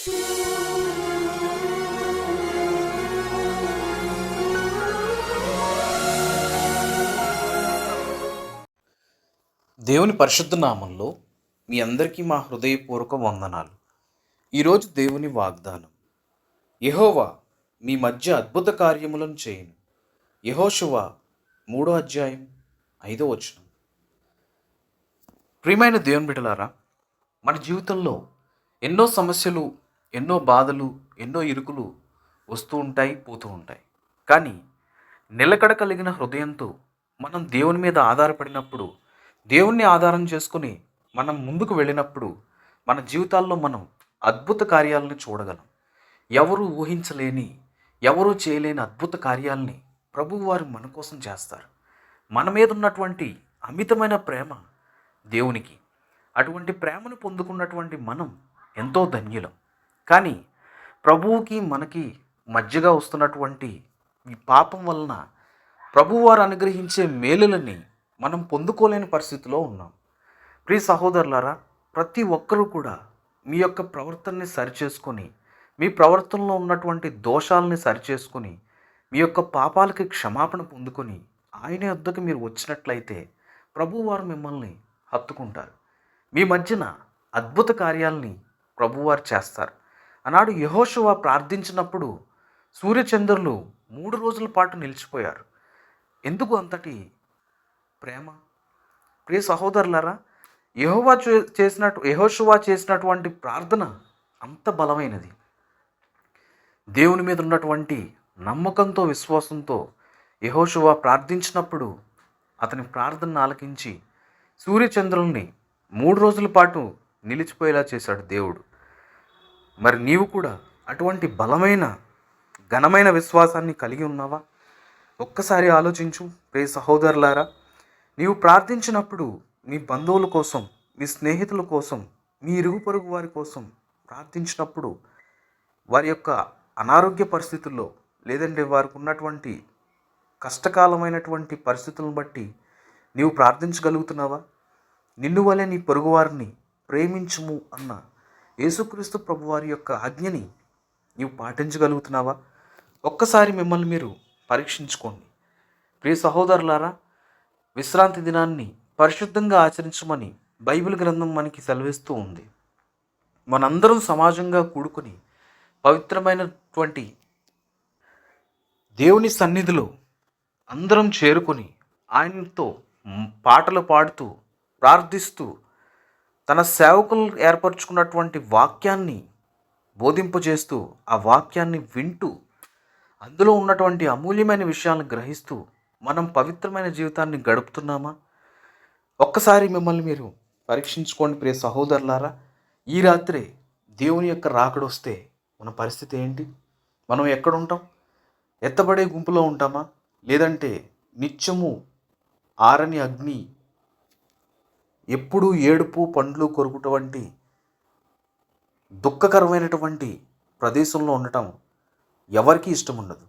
దేవుని పరిశుద్ధ నామంలో మీ అందరికీ మా హృదయపూర్వక వందనాలు. ఈరోజు దేవుని వాగ్దానం యహోవా మీ మధ్య అద్భుత కార్యములను చేయను. యహోశువ మూడో అధ్యాయం ఐదో వచనం. ప్రియమైన దేవుని బిడ్డలారా మన జీవితంలో ఎన్నో సమస్యలు ఎన్నో బాధలు ఎన్నో ఇరుకులు వస్తూ ఉంటాయి పోతూ ఉంటాయి. కానీ నిలకడ కలిగిన హృదయంతో మనం దేవుని మీద ఆధారపడినప్పుడు దేవుణ్ణి ఆధారం చేసుకుని మనం ముందుకు వెళ్ళినప్పుడు మన జీవితాల్లో మనం అద్భుత కార్యాలను చూడగలం. ఎవరు ఊహించలేని ఎవరూ చేయలేని అద్భుత కార్యాలని ప్రభువు వారు మన కోసం చేస్తారు. మన మీద ఉన్నటువంటి అమితమైన ప్రేమ దేవునికి. అటువంటి ప్రేమను పొందుకున్నటువంటి మనం ఎంతో ధన్యులం. కానీ ప్రభువుకి మనకి మధ్యగా వస్తున్నటువంటి ఈ పాపం వలన ప్రభువారు అనుగ్రహించే మేలులని మనం పొందుకోలేని పరిస్థితిలో ఉన్నాం. ప్రియ సహోదరులారా ప్రతి ఒక్కరూ కూడా మీ యొక్క ప్రవర్తనని సరిచేసుకొని మీ ప్రవర్తనలో ఉన్నటువంటి దోషాలని సరిచేసుకొని మీ యొక్క పాపాలకి క్షమాపణ పొందుకొని ఆయన వద్దకు మీరు వచ్చినట్లయితే ప్రభువారు మిమ్మల్ని హత్తుకుంటారు. మీ మధ్యన అద్భుత కార్యాలని ప్రభువారు చేస్తారు. ఆనాడు యహోషువ ప్రార్థించినప్పుడు సూర్యచంద్రులు మూడు రోజుల పాటు నిలిచిపోయారు. ఎందుకు అంతటి ప్రేమ? ప్రియ సహోదరులారా యహోవా చే- చేసినట్టు యహోషువా చేసినటువంటి ప్రార్థన అంత బలమైనది. దేవుని మీద ఉన్నటువంటి నమ్మకంతో విశ్వాసంతో యహోషువా ప్రార్థించినప్పుడు అతని ప్రార్థనను ఆలకించి సూర్యచంద్రుల్ని మూడు రోజుల పాటు నిలిచిపోయేలా చేశాడు దేవుడు. మరి నీవు కూడా అటువంటి బలమైన ఘనమైన విశ్వాసాన్ని కలిగి ఉన్నావా? ఒక్కసారి ఆలోచించు ప్రే సహోదరులారా. నీవు ప్రార్థించినప్పుడు మీ బంధువుల కోసం మీ స్నేహితుల కోసం మీ ఇరుగు పొరుగు వారి కోసం ప్రార్థించినప్పుడు వారి యొక్క అనారోగ్య పరిస్థితుల్లో లేదంటే వారికి ఉన్నటువంటి కష్టకాలమైనటువంటి పరిస్థితులను బట్టి నీవు ప్రార్థించగలుగుతున్నావా? నిన్ను వలె నీ పొరుగువారిని ప్రేమించుము అన్న యేసుక్రీస్తు ప్రభువారి యొక్క ఆజ్ఞని నీవు పాటించగలుగుతున్నావా? ఒక్కసారి మిమ్మల్ని మీరు పరీక్షించుకోండి. ప్రియ సహోదరులారా విశ్రాంతి దినాన్ని పరిశుద్ధంగా ఆచరించమని బైబిల్ గ్రంథం మనకి సెలవిస్తూ ఉంది. మనందరం సమాజంగా కూడుకొని పవిత్రమైనటువంటి దేవుని సన్నిధిలో అందరం చేరుకొని ఆయనతో పాటలు పాడుతూ ప్రార్థిస్తూ తన సేవకులు ఏర్పరచుకున్నటువంటి వాక్యాన్ని బోధింపజేస్తూ ఆ వాక్యాన్ని వింటూ అందులో ఉన్నటువంటి అమూల్యమైన విషయాలను గ్రహిస్తూ మనం పవిత్రమైన జీవితాన్ని గడుపుతున్నామా? ఒక్కసారి మిమ్మల్ని మీరు పరీక్షించుకోండి ప్రియ సహోదరులారా. ఈ రాత్రే దేవుని యొక్క రాకడొస్తే మన పరిస్థితి ఏంటి? మనం ఎక్కడ ఉంటాం ఎత్తబడే గుంపులో ఉంటామా? లేదంటే నిత్యము ఆరని అగ్ని ఎప్పుడూ ఏడుపు పండ్లు కొరుకుటువంటి దుఃఖకరమైనటువంటి ప్రదేశంలో ఉండటం ఎవరికీ ఇష్టం ఉండదు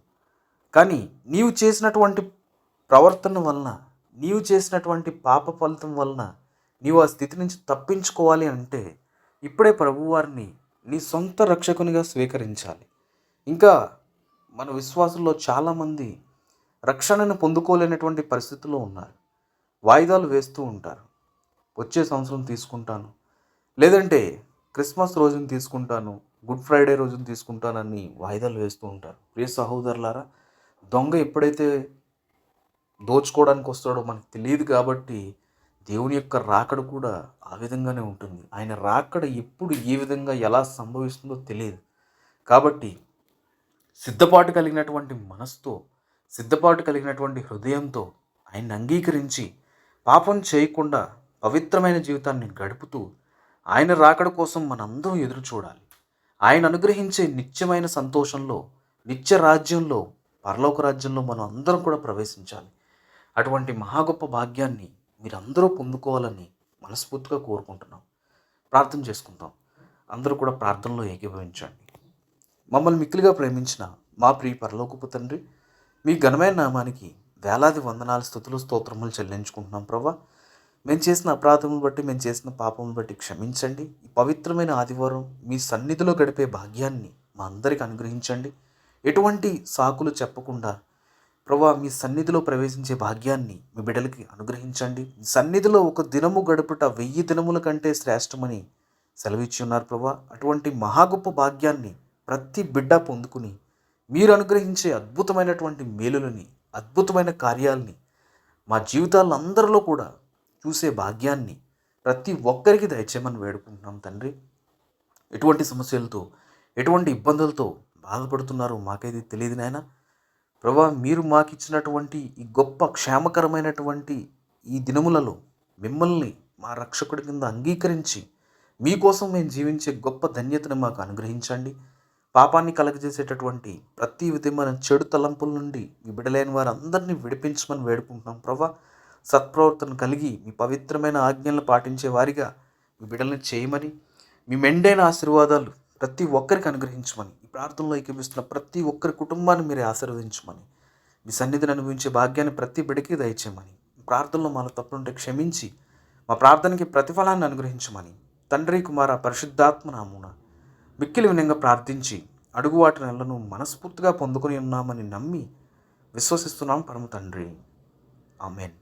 కానీ నీవు చేసినటువంటి ప్రవర్తన వలన నీవు చేసినటువంటి పాప ఫలితం వలన నీవు ఆ స్థితి నుంచి తప్పించుకోవాలి అంటే ఇప్పుడే ప్రభువారిని నీ సొంత రక్షకునిగా స్వీకరించాలి. ఇంకా మన విశ్వాసుల్లో చాలామంది రక్షణను పొందుకోలేనటువంటి పరిస్థితుల్లో ఉన్నారు. వాయిదాలు వేస్తూ ఉంటారు. వచ్చే సంవత్సరం తీసుకుంటాను. లేదంటే క్రిస్మస్ రోజును తీసుకుంటాను గుడ్ ఫ్రైడే రోజును తీసుకుంటానని వాయిదాలు వేస్తూ ఉంటారు. ప్రియ సహోదరులారా దొంగ ఎప్పుడైతే దోచుకోవడానికి వస్తాడో మనకు తెలియదు కాబట్టి దేవుని యొక్క రాకడ కూడా ఆ విధంగానే ఉంటుంది. ఆయన రాకడ ఎప్పుడు ఏ విధంగా ఎలా సంభవిస్తుందో తెలియదు. కాబట్టి సిద్ధపాటు కలిగినటువంటి మనసుతో సిద్ధపాటు కలిగినటువంటి హృదయంతో ఆయన్ని అంగీకరించి పాపం చేయకుండా పవిత్రమైన జీవితాన్ని గడుపుతూ ఆయన రాకడ కోసం మనందరం ఎదురు చూడాలి. ఆయన అనుగ్రహించే నిత్యమైన సంతోషంలో నిత్య రాజ్యంలో పరలోక రాజ్యంలో మనం అందరం కూడా ప్రవేశించాలి. అటువంటి మహా గొప్ప భాగ్యాన్ని మీరందరూ పొందుకోవాలని మనస్ఫూర్తిగా కోరుకుంటున్నాం. ప్రార్థన చేసుకుందాం. అందరూ కూడా ప్రార్థనలో ఏకీభవించండి. మమ్మల్ని మిక్కిలిగా ప్రేమించిన మా ప్రియ పరలోకపు తండ్రి మీ ఘనమైన నామానికి వేలాది వందనాలు స్థుతులు స్తోత్రములు చెల్లించుకుంటున్నాం ప్రభా. మేము చేసిన అపరాధమును బట్టి మేము చేసిన పాపమును బట్టి క్షమించండి. ఈ పవిత్రమైన ఆదివారం మీ సన్నిధిలో గడిపే భాగ్యాన్ని మా అందరికి అనుగ్రహించండి. ఎటువంటి సాకులు చెప్పకుండా ప్రభా మీ సన్నిధిలో ప్రవేశించే భాగ్యాన్ని మీ బిడ్డలకి అనుగ్రహించండి. మీ సన్నిధిలో ఒక దినము గడుపుట వెయ్యి దినముల కంటే శ్రేష్టమని సెలవిచ్చి ఉన్నారు ప్రభా. అటువంటి మహా గొప్ప భాగ్యాన్ని ప్రతి బిడ్డ పొందుకుని మీరు అనుగ్రహించే అద్భుతమైనటువంటి మేలులని అద్భుతమైన కార్యాలని మా జీవితాలందరిలో కూడా చూసే భాగ్యాన్ని ప్రతి ఒక్కరికి దయచేయమని వేడుకుంటున్నాం తండ్రి. ఎటువంటి సమస్యలతో ఎటువంటి ఇబ్బందులతో బాధపడుతున్నారో మాకైతే తెలియదు నాయన. ప్రభా మీరు మాకు ఇచ్చినటువంటి ఈ గొప్ప క్షేమకరమైనటువంటి ఈ దినములలో మిమ్మల్ని మా రక్షకుడి కింద అంగీకరించి మీకోసం మేము జీవించే గొప్ప ధన్యతను మాకు అనుగ్రహించండి. పాపాన్ని కలగజేసేటటువంటి ప్రతి విధమైన చెడు తలంపుల నుండి విడలేని వారందరినీ విడిపించమని వేడుకుంటున్నాం ప్రభా. సత్ప్రవర్తన కలిగి మీ పవిత్రమైన ఆజ్ఞలను పాటించే వారిగా మీ బిడ్డలను చేయమని మీ మెండైన ఆశీర్వాదాలు ప్రతి ఒక్కరికి అనుగ్రహించమని ఈ ప్రార్థనలో ఏకమిస్తున్న ప్రతి ఒక్కరి కుటుంబాన్ని మీరే ఆశీర్వదించమని మీ సన్నిధిని అనుభవించే భాగ్యాన్ని ప్రతి బిడ్డకి దయచేయమని ప్రార్థనలో మన తప్పులుంటే క్షమించి మా ప్రార్థనకి ప్రతిఫలాన్ని అనుగ్రహించమని తండ్రి కుమార పరిశుద్ధాత్మ నామున మిక్కిలి వినంగా ప్రార్థించి అడుగు వాటి నెలను మనస్ఫూర్తిగా పొందుకొని ఉన్నామని నమ్మి విశ్వసిస్తున్నాం పరమ తండ్రి. ఆమెన్.